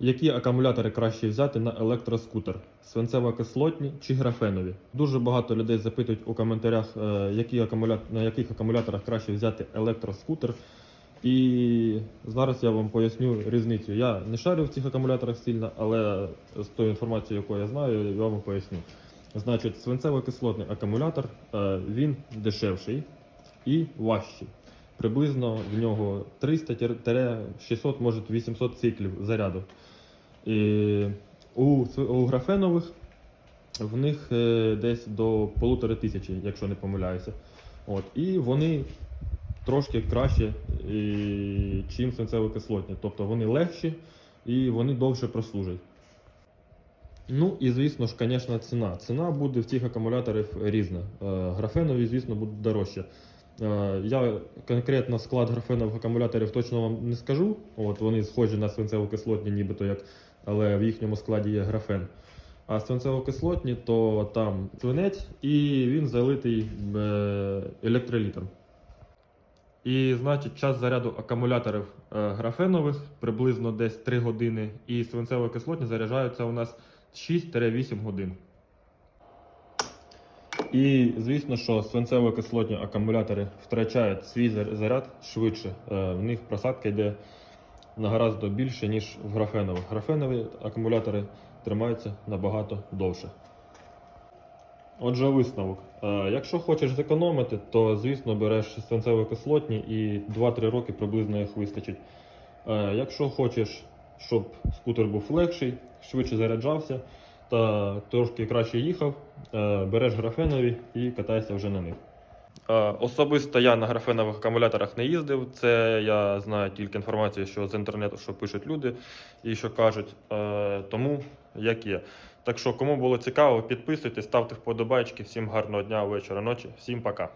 Які акумулятори краще взяти на електроскутер? Свинцево-кислотні чи графенові? Дуже багато людей запитують у коментарях, е, які акумуля... на яких акумуляторах краще взяти електроскутер. І зараз я вам поясню різницю. Я не шарю в цих акумуляторах сильно, але з тою інформацією, яку я знаю, я вам поясню. Значить, свинцево-кислотний акумулятор е, він дешевший і важчий. Приблизно в нього 300-600, може 800 циклів заряду. І у, у графенових в них е, десь до полутори тисячі, якщо не помиляюся. От. І вони трошки краще, чим свинцево-кислотні. Тобто вони легші і вони довше прослужать. Ну і звісно ж, звісно, ціна. Ціна буде в цих акумуляторів різна. Е, Графенові, звісно, будуть дорожче. Е, Я конкретно склад графенових акумуляторів точно вам не скажу. От вони схожі на свинцево-кислотні, нібито як, але в їхньому складі є графен. А свинцево-кислотні, то там свинець і він залитий е, електролітом. І значить, час заряду акумуляторів е, графенових приблизно десь 3 години, і свинцево-кислотні заряджаються у нас 6-8 годин. І звісно, що свинцево-кислотні акумулятори втрачають свій заряд швидше. Е, В них просадка йде на гораздо більше, ніж в графенових. Графенові акумулятори тримаються набагато довше. Отже, висновок. Е, Якщо хочеш зекономити, то звісно береш свинцево-кислотні і 2-3 роки приблизно їх вистачить. Е, Якщо хочеш, щоб скутер був легший, швидше заряджався та трошки краще їхав, е, береш графенові і катайся вже на них. Е, Особисто я на графенових акумуляторах не їздив. Це я знаю тільки інформацію, що з інтернету, що пишуть люди і що кажуть. Е, Тому як є. Так що, кому було цікаво, підписуйтесь, ставте вподобайки. Всім гарного дня, вечора, ночі. Всім пока.